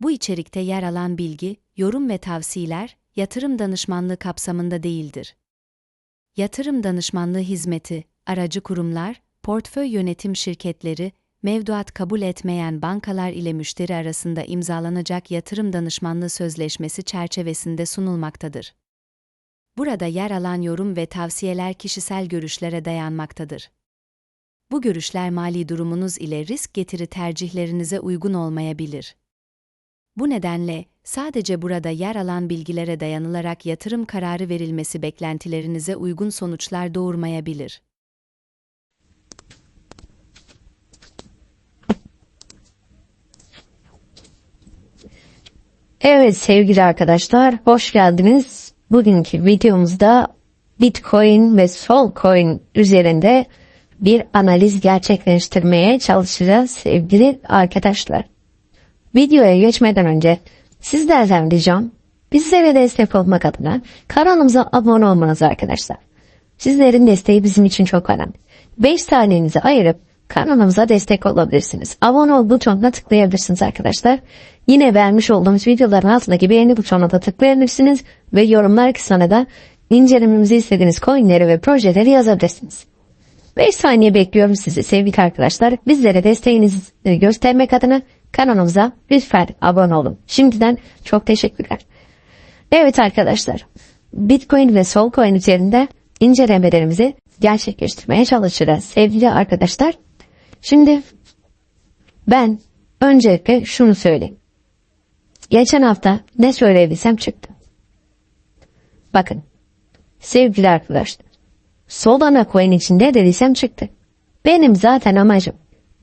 Bu içerikte yer alan bilgi, yorum ve tavsiyeler yatırım danışmanlığı kapsamında değildir. Yatırım danışmanlığı hizmeti, aracı kurumlar, portföy yönetim şirketleri, mevduat kabul etmeyen bankalar ile müşteri arasında imzalanacak yatırım danışmanlığı sözleşmesi çerçevesinde sunulmaktadır. Burada yer alan yorum ve tavsiyeler kişisel görüşlere dayanmaktadır. Bu görüşler mali durumunuz ile risk getiri tercihlerinize uygun olmayabilir. Bu nedenle sadece burada yer alan bilgilere dayanılarak yatırım kararı verilmesi beklentilerinize uygun sonuçlar doğurmayabilir. Evet sevgili arkadaşlar, hoş geldiniz. Bugünkü videomuzda Bitcoin ve Solcoin üzerinde bir analiz gerçekleştirmeye çalışacağız sevgili arkadaşlar. Videoya geçmeden önce sizlerden ricam bizlere destek olmak adına kanalımıza abone olmanız arkadaşlar. Sizlerin desteği bizim için çok önemli. 5 saniyenizi ayırıp kanalımıza destek olabilirsiniz. Abone ol butonuna tıklayabilirsiniz arkadaşlar. Yine vermiş olduğumuz videoların altındaki beğeni butonuna da tıklayabilirsiniz ve yorumlar kısmına da incelememizi istediğiniz coinleri ve projeleri yazabilirsiniz. 5 saniye bekliyorum sizi sevgili arkadaşlar. Bizlere desteğinizi göstermek adına kanalımıza lütfen abone olun. Şimdiden çok teşekkürler. Evet arkadaşlar, Bitcoin ve Solcoin üzerinde incelemelerimizi gerçekleştirmeye çalışacağız sevgili arkadaşlar. Şimdi ben öncelikle şunu söyleyeyim. Geçen hafta ne söyleyebilsem çıktı. Bakın sevgili arkadaşlar Solana coin için ne dediysem çıktı. Benim zaten amacım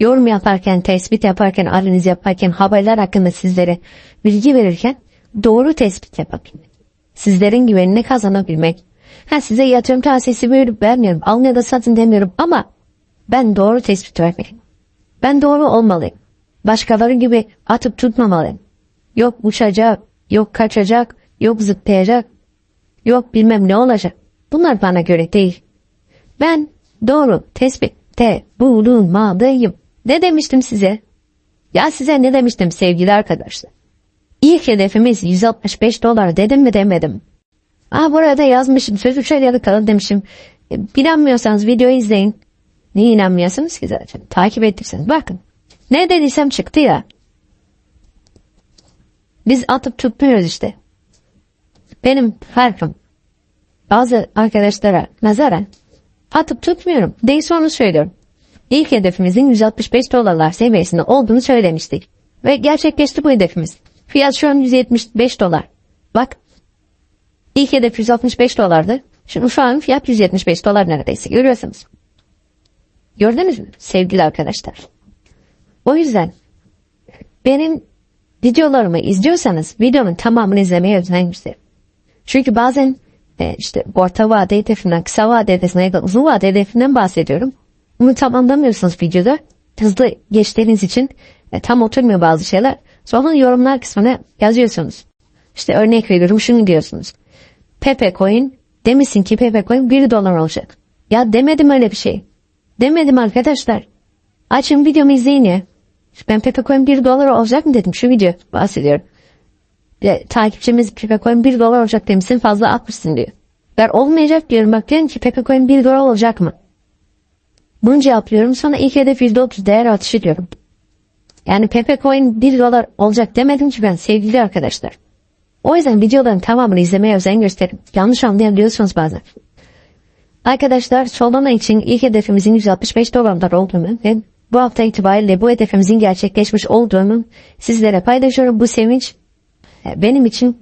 yorum yaparken, tespit yaparken, analiz yaparken, haberler hakkında sizlere bilgi verirken doğru tespit yapabilmek. Sizlerin güvenini kazanabilmek. Ha size yatırım tavsiyesi vermiyorum. Alın ya da satın demiyorum ama ben doğru tespit vermeliyim. Ben doğru olmalıyım. Başkaları gibi atıp tutmamalıyım. Yok uçacak, yok kaçacak, yok zıplayacak, yok bilmem ne olacak. Bunlar bana göre değil. Ben doğru tespitte bulunmalıyım. Ne demiştim size? Ya size ne demiştim sevgili arkadaşlar? İlk hedefimiz 165 dolar dedim mi demedim. Aa burada yazmışım sözü şöyle yalıkalın demişim. E, inanmıyorsanız videoyu izleyin. Niye inanmıyorsunuz ki zaten? Takip ettirseniz bakın. Ne dediysem çıktı ya. Biz atıp tutmuyoruz işte. Benim farkım bazı arkadaşlara nazaran atıp tutmuyorum. Değilse onu söylüyorum. İlk hedefimizin 165 dolarlar seviyesinde olduğunu söylemiştik. Ve gerçekleşti bu hedefimiz. Fiyat şu an 175 dolar. Bak. İlk hedef 165 dolardı. Şimdi şu an fiyat 175 dolar neredeyse. Görüyorsunuz. Gördünüz mü sevgili arkadaşlar? O yüzden benim videolarımı izliyorsanız videomun tamamını izlemeye özen gösterin. Çünkü bazen e, işte orta vade hedefinden, kısa vade hedefinden uzun vade hedefinden bahsediyorum. Bunu tam anlamıyorsunuz videoda. Hızlı geçtiğiniz için e, tam oturmuyor bazı şeyler. Sonra yorumlar kısmına yazıyorsunuz. İşte örnek veriyorum şunu diyorsunuz. Pepe Coin demişsin ki Pepe Coin 1 dolar olacak. Ya demedim öyle bir şey. Demedim arkadaşlar. Açın videomu izleyin ya. Ben Pepe Coin 1 dolar olacak mı dedim şu video bahsediyorum. Ya, takipçimiz Pepe Coin 1 dolar olacak demişsin fazla atmışsın diyor. Ben olmayacak diyorum bak diyorum ki Pepe Coin 1 dolar olacak mı? Bunu cevaplıyorum sonra ilk hedef %30 değer artışı diyorum. Yani Pepe Coin 1 dolar olacak demedim ki ben sevgili arkadaşlar. O yüzden videoların tamamını izlemeye özen gösterin. Yanlış anlayabiliyorsunuz bazen. Arkadaşlar Solana için ilk hedefimizin 165 dolarlar olduğunu ve bu hafta itibariyle bu hedefimizin gerçekleşmiş olduğunu sizlere paylaşıyorum. Bu sevinç e, benim için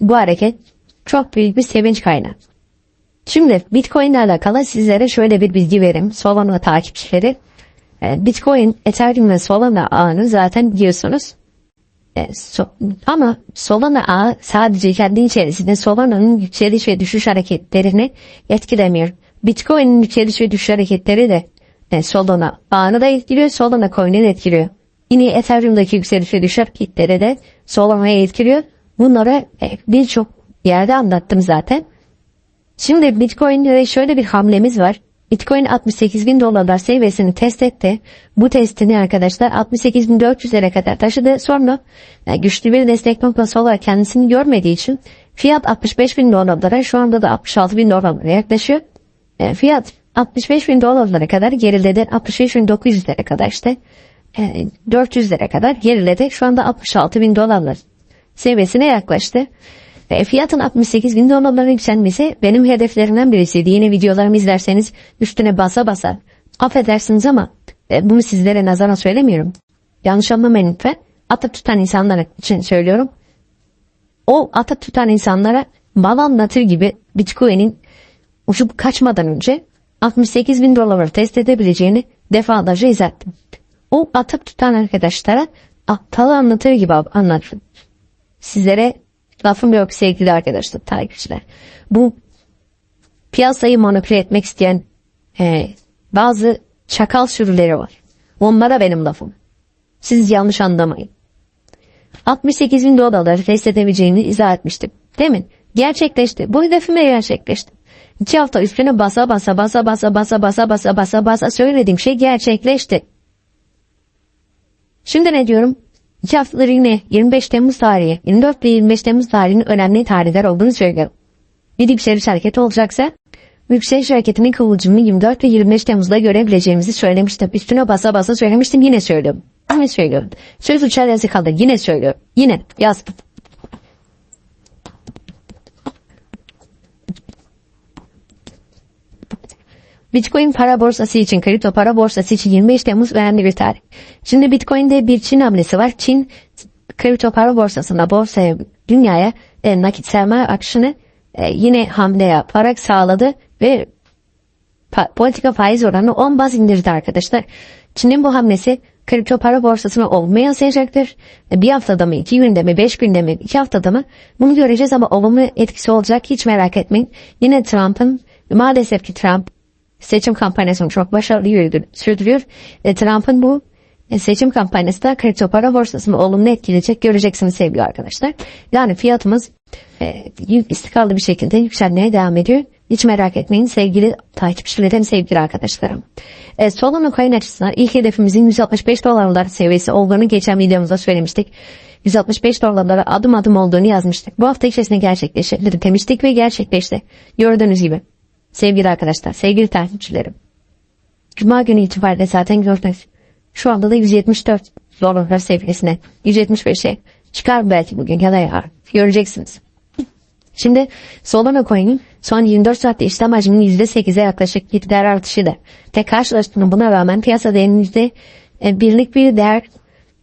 bu hareket çok büyük bir sevinç kaynağı. Şimdi Bitcoin ile alakalı sizlere şöyle bir bilgi vereyim. Solana takipçileri. E, Bitcoin, Ethereum ve Solana ağını zaten biliyorsunuz. E, ama Solana ağı sadece kendi içerisinde Solana'nın yükseliş ve düşüş hareketlerini etkilemiyor. Bitcoin'in yükseliş ve düşüş hareketleri de e, Solana ağını da etkiliyor, Solana coin'i etkiliyor. Yine Ethereum'daki yükseliş ve düşüş hareketleri de Solana'yı etkiliyor. Bunları birçok yerde anlattım zaten. Şimdi Bitcoin'de şöyle bir hamlemiz var. Bitcoin 68 bin dolarlar seviyesini test etti. Bu testini arkadaşlar 68.400'lere kadar taşıdı. Sonra e, güçlü bir destek noktası olarak kendisini görmediği için fiyat 65 bin dolarlara şu anda da 66 bin dolarlara yaklaşıyor. E, fiyat 65 bin dolarlara kadar geriledi. 65 bin 900'lere kadar işte e, 400'lere kadar geriledi. Şu anda 66 bin dolarlar seviyesine yaklaştı. Ve fiyatın 68 bin dolarlara yükselmesi benim hedeflerimden birisiydi. Yine videolarımı izlerseniz üstüne basa basa. Affedersiniz ama e, bunu sizlere nazara söylemiyorum. Yanlış anlamayın lütfen. Ata tutan insanlar için söylüyorum. O ata tutan insanlara mal anlatır gibi Bitcoin'in uçup kaçmadan önce 68 bin doları test edebileceğini defalarca izlettim. O atıp tutan arkadaşlara aptal anlatır gibi anlatırım. Sizlere lafım yok sevgili arkadaşlar, takipçiler. Bu piyasayı manipüle etmek isteyen e, bazı çakal sürüleri var. Onlara benim lafım. Siz yanlış anlamayın. 68 bin dolarları test edebileceğini izah etmiştim. Demin gerçekleşti. Bu hedefime gerçekleşti. İki hafta üstüne basa basa basa basa basa basa basa basa basa söylediğim şey gerçekleşti. Şimdi ne diyorum? İki haftadır yine 25 Temmuz tarihi, 24 ve 25 Temmuz tarihinin önemli tarihler olduğunu söylüyorum. Bir yükseliş hareketi olacaksa, yükseliş hareketinin kıvılcımını 24 ve 25 Temmuz'da görebileceğimizi söylemiştim. Üstüne basa basa söylemiştim yine söylüyorum. Yine söylüyorum. Söz uçar yazı kalır yine söylüyorum. Yine yazdım. Bitcoin para borsası için, kripto para borsası için 25 Temmuz önemli bir tarih. Şimdi Bitcoin'de bir Çin hamlesi var. Çin kripto para borsasında borsaya, dünyaya e, nakit sermaye akışını e, yine hamle yaparak sağladı ve pa- politika faiz oranını 10 baz indirdi arkadaşlar. Çin'in bu hamlesi kripto para borsasına olmaya yansıyacaktır. E, Bir haftada mı, iki günde mi, beş günde mi, iki haftada mı bunu göreceğiz ama olumlu etkisi olacak hiç merak etmeyin. Yine Trump'ın maalesef ki Trump seçim kampanyasını çok başarılı sürdürüyor. E, Trump'ın bu e, seçim kampanyası da kripto para borsasını olumlu etkileyecek göreceksiniz sevgili arkadaşlar. Yani fiyatımız e, istikrarlı bir şekilde yükselmeye devam ediyor. Hiç merak etmeyin sevgili takipçilerim, sevgili arkadaşlarım. E, Solana coin açısından ilk hedefimizin 165 dolarlar seviyesi olduğunu geçen videomuzda söylemiştik. 165 dolarlara adım adım olduğunu yazmıştık. Bu hafta içerisinde gerçekleşti demiştik ve gerçekleşti. Gördüğünüz gibi. Sevgili arkadaşlar, sevgili takipçilerim. Cuma günü itibariyle zaten gördünüz. Şu anda da 174 dolar seviyesine 175'e çıkar belki bugün ya da yarın. Göreceksiniz. Şimdi Solana Coin'in son 24 saatte işlem hacminin %8'e yaklaşık bir değer artışı da ve karşılaştığında buna rağmen piyasa değerinin yüzde e, birlik bir değer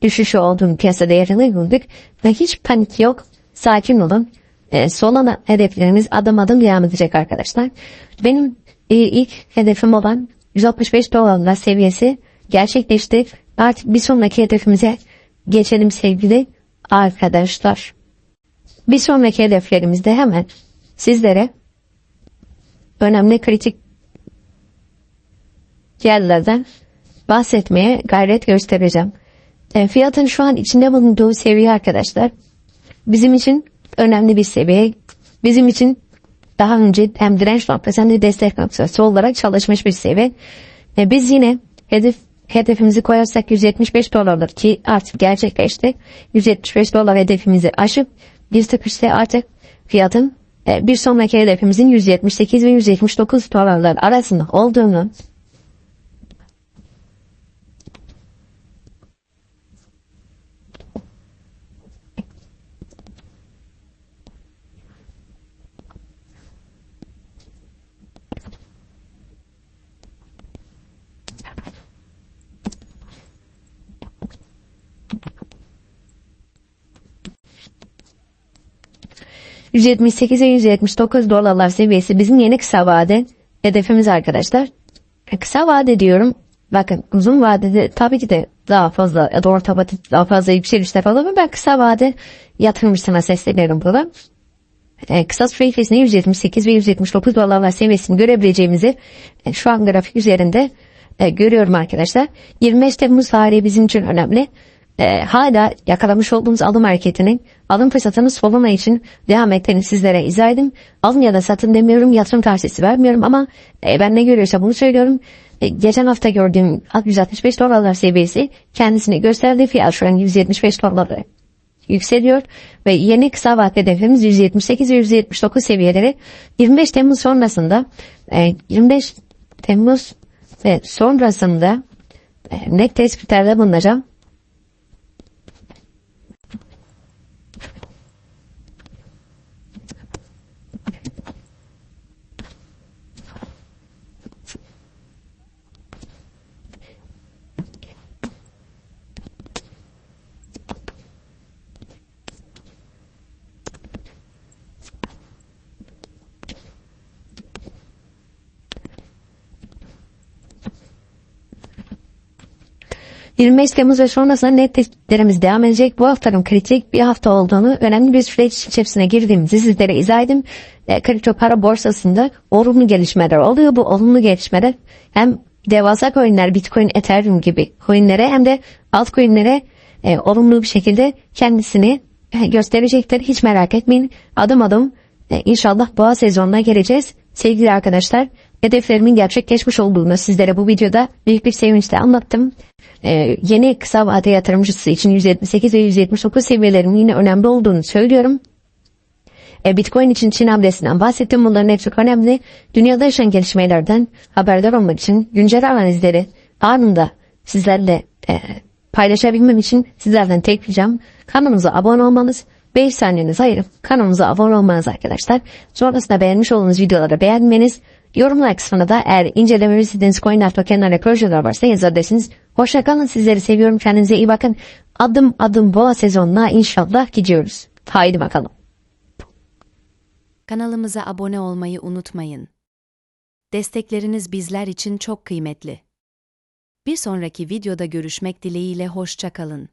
düşüşü olduğunu piyasa değerini gördük ve hiç panik yok. Sakin olun. E, Solana hedeflerimiz adım adım devam edecek arkadaşlar. Benim e, ilk hedefim olan 165 dolarlar seviyesi gerçekleşti. Artık bir sonraki hedefimize geçelim sevgili arkadaşlar. Bir sonraki hedeflerimizde hemen sizlere önemli kritik yerlerden bahsetmeye gayret göstereceğim. E, fiyatın şu an içinde bulunduğu seviye arkadaşlar bizim için önemli bir seviye. Bizim için daha önce hem direnç noktası hem de destek noktası olarak çalışmış bir seviye. E, biz yine hedef hedefimizi koyarsak 175 dolarlar ki artık gerçekleşti. 175 dolar hedefimizi aşıp bir tık üstte artık fiyatın e, bir sonraki hedefimizin 178 ve 179 dolarlar arasında olduğunu ...178 ve 179 dolarlar seviyesi bizim yeni kısa vade hedefimiz arkadaşlar. E, Kısa vade diyorum. Bakın uzun vadede tabii ki de daha fazla orta vade daha fazla yükselişler olur ama ben kısa vade yatırımcısına sesleniyorum burada. E, kısa süre içerisinde 178 ve 179 dolarlar seviyesini görebileceğimizi e, şu an grafik üzerinde e, görüyorum arkadaşlar. 25 Temmuz tarihi bizim için önemli. E, hala yakalamış olduğumuz alım hareketinin alım fırsatını soluna için devam ettiğini sizlere izah edin. Alın ya da satın demiyorum yatırım tavsiyesi vermiyorum ama e, ben ne görüyorsam bunu söylüyorum. E, geçen hafta gördüğüm 165 dolarlar seviyesi kendisini gösterdi. Fiyat şu an 175 dolarları yükseliyor ve yeni kısa vadeli hedefimiz 178 ve 179 seviyeleri 25 Temmuz sonrasında e, 25 Temmuz ve sonrasında e, net tespitlerde bulunacağım. ...25 Temmuz ve sonrasında net tespitlerimiz devam edecek. Bu haftanın kritik bir hafta olduğunu... ...önemli bir süreç içerisine girdiğimizi sizlere izah edeyim. E, kripto para borsasında olumlu gelişmeler oluyor. Bu olumlu gelişmeler hem devasa coinler, bitcoin, ethereum gibi coinlere... ...hem de altcoinlere e, olumlu bir şekilde kendisini e, gösterecektir. Hiç merak etmeyin. Adım adım e, inşallah boğa sezonuna geleceğiz. Sevgili arkadaşlar, hedeflerimin gerçekleşmiş olduğunu sizlere bu videoda büyük bir sevinçle anlattım. Ee, yeni kısa vade yatırımcısı için 178 ve 179 seviyelerin yine önemli olduğunu söylüyorum. E, Bitcoin için Çin hamlesinden bahsettim. Bunların hepsi önemli. Dünyada yaşanan gelişmelerden haberdar olmak için güncel analizleri anında sizlerle e, paylaşabilmem için sizlerden tek ricam kanalımıza abone olmanız 5 saniyenizi ayırıp kanalımıza abone olmanız arkadaşlar. Sonrasında beğenmiş olduğunuz videoları beğenmeniz, yorumlar kısmına da eğer incelememi istediğiniz ve projeler varsa yazabilirsiniz. Hoşça kalın sizleri seviyorum kendinize iyi bakın. Adım adım boğa sezonuna inşallah gidiyoruz. Haydi bakalım. Kanalımıza abone olmayı unutmayın. Destekleriniz bizler için çok kıymetli. Bir sonraki videoda görüşmek dileğiyle hoşça kalın.